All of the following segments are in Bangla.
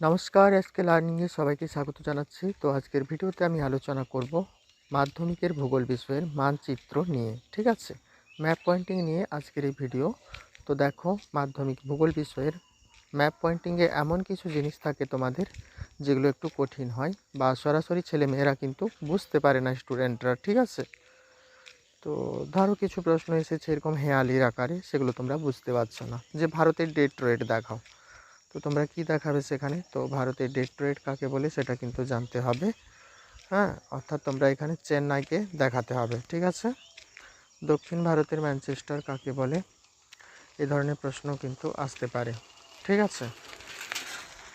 নমস্কার, আজকে লার্নিংয়ে সবাইকে স্বাগত জানাচ্ছি। তো আজকের ভিডিওতে আমি আলোচনা করব মাধ্যমিকের ভূগোল বিষয়ের মানচিত্র নিয়ে, ঠিক আছে? ম্যাপ পয়েন্টিং নিয়ে আজকের এই ভিডিও তো দেখো, মাধ্যমিক ভূগোল বিষয়ের ম্যাপ পয়েন্টিংয়ে এমন কিছু জিনিস থাকে তোমাদের, যেগুলো একটু কঠিন হয় বা সরাসরি ছেলে মেয়েরা কিন্তু বুঝতে পারে না স্টুডেন্টরা ঠিক আছে? তো ধরো কিছু প্রশ্ন এসেছে এরকম হেয়ালির আকারে, সেগুলো তোমরা বুঝতে পারছ না। যে ভারতের ডেট রেট দেখাও। তো তোমরা কি দেখাবে সেখানে? তো ভারতের ডেট রেট কাকে বলে সেটা কিন্তু জানতে হবে। হ্যাঁ অর্থাৎ তোমরা এখানে চেন্নাইকে দেখাতে হবে, ঠিক আছে? দক্ষিণ ভারতের ম্যানচেস্টার কাকে বলে? এ ধরনের প্রশ্ন কিন্তু আসতে পারে, ঠিক আছে?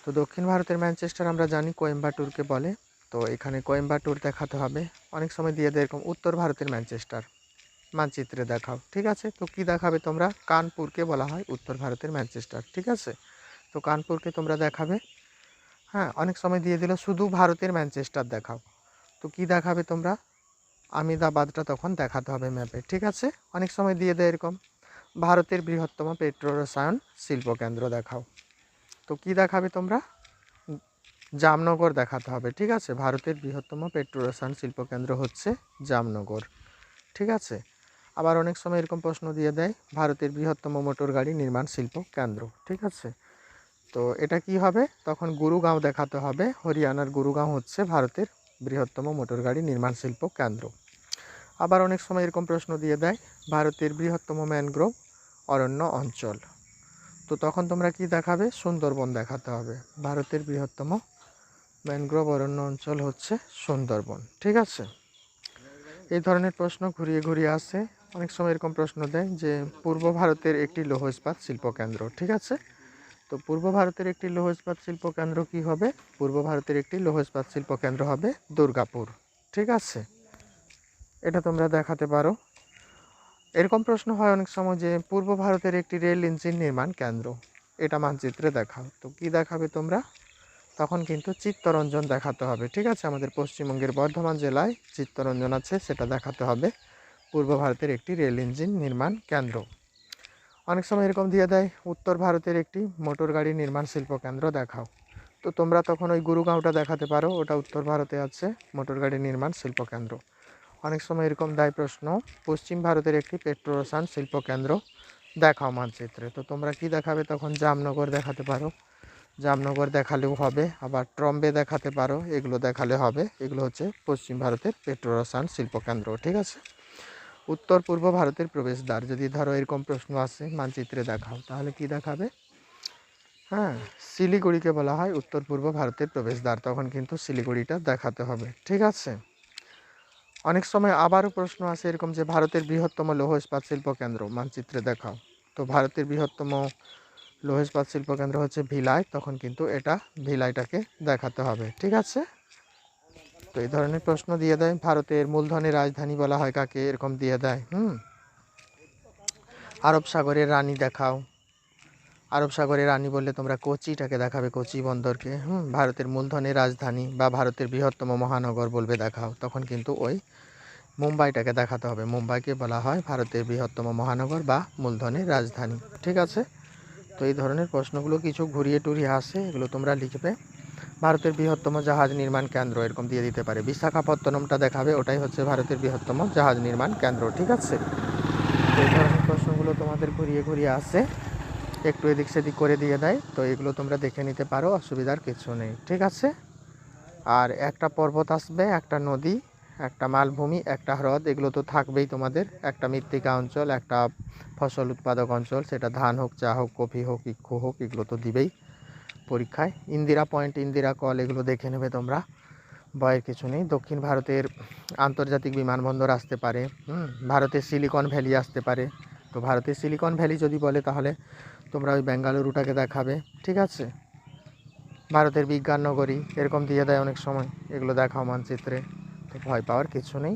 তো দক্ষিণ ভারতের ম্যানচেস্টার আমরা জানি কোয়েম্বাটুরকে বলে। তো এখানে কোয়েম্বাটুর দেখাতে হবে। অনেক সময় দিয়ে দেয় এরকম উত্তর ভারতের ম্যানচেস্টার। মানচিত্রে দেখাও, ঠিক আছে? তো কি দেখাবে তোমরা? কানপুরকে বলা হয় উত্তর ভারতের ম্যানচেস্টার, ঠিক আছে? তো কানপুরকে তোমরা দেখাবে। হ্যাঁ অনেক সময় দিয়ে দিল, শুধু ভারতের ম্যানচেস্টার দেখাও। তো কি দেখাবে তোমরা? আমিদাবাদটা তখন দেখাতে হবে ম্যাপে, ঠিক আছে? অনেক সময় দিয়ে দেয় এরকম। ভারতের বৃহত্তম পেট্রো রসায়ন শিল্প কেন্দ্র দেখাও। তো কি দেখাবে তোমরা? জামনগর দেখাতে হবে, ঠিক আছে? ভারতের বৃহত্তম পেট্রো রসায়ন শিল্প কেন্দ্র হচ্ছে জামনগর, ঠিক আছে? আবার অনেক সময় এরকম প্রশ্ন দিয়ে দেয়, ভারতের বৃহত্তম মোটর গাড়ি নির্মাণ শিল্প কেন্দ্র ঠিক আছে? তো এটা কি হবে? তখন গুরুগাঁও দেখাতে হবে। হরিয়ানার গুরুগাঁও হচ্ছে ভারতের বৃহত্তম মোটর গাড়ি নির্মাণ শিল্প কেন্দ্র। আবার অনেক সময় এরকম প্রশ্ন দিয়ে দেয়, ভারতের বৃহত্তম ম্যানগ্রোভ অরণ্য অঞ্চল। তো তখন তোমরা কি দেখাবে? সুন্দরবন দেখাতে হবে। ভারতের বৃহত্তম ম্যানগ্রোভ অরণ্য অঞ্চল হচ্ছে সুন্দরবন। ঠিক আছে? এই ধরনের প্রশ্ন ঘুরিয়ে ঘুরিয়ে আসে। অনেক সময় এরকম প্রশ্ন দেয় যে, পূর্ব ভারতের একটি লৌহ ইস্পাত শিল্প কেন্দ্র ঠিক আছে? তো পূর্ব ভারতের একটি লৌহ ইস্পাত শিল্প কেন্দ্র কি হবে? পূর্ব ভারতের একটি লৌহ ইস্পাত শিল্প কেন্দ্র হবে দুর্গাপুর। ঠিক আছে? এটা তোমরা দেখাতে পারো। এরকম প্রশ্ন হয় অনেক সময় যে, পূর্ব ভারতের একটি রেল ইঞ্জিন নির্মাণ কেন্দ্র, এটা মানচিত্রে দেখাও। তো কি দেখাবে তোমরা? তখন কিন্তু চিত্তরঞ্জন দেখাতে হবে। ঠিক আছে? আমাদের পশ্চিমবঙ্গের বর্ধমান জেলায় চিত্তরঞ্জন আছে, সেটা দেখাতে হবে। পূর্ব ভারতের একটি রেল ইঞ্জিন নির্মাণ কেন্দ্র। অনেক সময় এরকম দিয়ে দেয়, উত্তর ভারতের একটি মোটর গাড়ি নির্মাণ শিল্প কেন্দ্র দেখাও। তো তোমরা তখন ওই গুরুগাঁওটা দেখাতে পারো, ওটা উত্তর ভারতে আছে, মোটর গাড়ি নির্মাণ শিল্প কেন্দ্র। অনেক সময় এরকম দেয় প্রশ্ন, পশ্চিম ভারতের একটি পেট্রোরসায়ন শিল্প কেন্দ্র দেখাও মানচিত্রে। তো তোমরা কি দেখাবে তখন জামনগর দেখাতে পারো। জামনগর দেখালেও হবে, আবার ট্রম্বে দেখাতে পারো, এগুলো দেখালে হবে। এগুলো হচ্ছে পশ্চিম ভারতের পেট্রোরসায়ন শিল্প কেন্দ্র, ঠিক আছে? উত্তর পূর্ব ভারতের প্রবেশদ্বার। যদি ধরো এরকম প্রশ্ন আসে মানচিত্রে দেখাও, তাহলে কি দেখাবে? হ্যাঁ শিলিগুড়িকে বলা হয় উত্তর পূর্ব ভারতের প্রবেশদ্বার। তখন কিন্তু শিলিগুড়িটা দেখাতে হবে, ঠিক আছে? অনেক সময় আবারও প্রশ্ন আসে এরকম যে ভারতের বৃহত্তম লৌহ ইস্পাত শিল্প কেন্দ্র, মানচিত্রে দেখাও। তো ভারতের বৃহত্তম লৌহ ইস্পাত শিল্প কেন্দ্র হচ্ছে ভিলাই, তখন কিন্তু এটা ভিলাইটাকে দেখাতে হবে, ঠিক আছে? তো এই ধরনের প্রশ্ন দিয়ে দেয়। ভারতের মূলধনের রাজধানী বলা হয় কাকে? এরকম দিয়ে দেয়। হুম? আরব সাগরের রানী দেখাও। আরব সাগরের রানী বললে তোমরা কোচিটাকে দেখাবে, কোচি বন্দরকে। হুম? ভারতের মূলধনের রাজধানী বা ভারতের বৃহত্তম মহানগর বলবে দেখাও। তখন কিন্তু ওই মুম্বাইটাকে দেখাতে হবে। মুম্বাইকে বলা হয় ভারতের বৃহত্তম মহানগর বা মূলধনের রাজধানী। ঠিক আছে? তো এই ধরনের প্রশ্নগুলো কিছু ঘুরিয়ে টুরিয়ে আসে, এগুলো তোমরা লিখবে। ভারতের বৃহত্তম জাহাজ নির্মাণ কেন্দ্র, এরকম দিয়ে দিতে পারে। বিশাখাপত্তনমটা দেখাবে, ওটাই হচ্ছে ভারতের বৃহত্তম জাহাজ নির্মাণ কেন্দ্র, ঠিক আছে? এই ধরনের প্রশ্নগুলো তোমাদের ঘুরিয়ে ঘুরিয়ে আসে। একটু এদিক সেদিক করে দিয়ে দেয়, তো এগুলো তোমরা দেখে নিতে পারো, অসুবিধার কিছু নেই, ঠিক আছে? আর একটা পর্বত আসবে, একটা নদী, একটা মালভূমি, একটা হ্রদ, এগুলো তো থাকবেই তোমাদের। একটা মৃত্তিকা অঞ্চল, একটা ফসল উৎপাদক অঞ্চল, সেটা ধান হোক, চা হোক, কফি হোক, ইক্ষু হোক, এগুলো তো দিবেই। পরীক্ষায়। ইন্দিরা পয়েন্ট, ইন্দিরা কল, এগুলো দেখে নেবে তোমরা। ভয়ের কিছু নেই। দক্ষিণ ভারতের আন্তর্জাতিক বিমানবন্দর আসতে পারে ভারতের সিলিকন ভ্যালি আসতে পারে। তো ভারতের সিলিকন ভ্যালি যদি বলে, তাহলে তোমরা ওই বেঙ্গালুরুটাকে দেখাবে, ঠিক আছে? ভারতের বিজ্ঞান নগরী, এরকম দিয়ে দেয় অনেক সময়, এগুলো দেখাও মানচিত্রে। তো ভয় পাওয়ার কিছু নেই।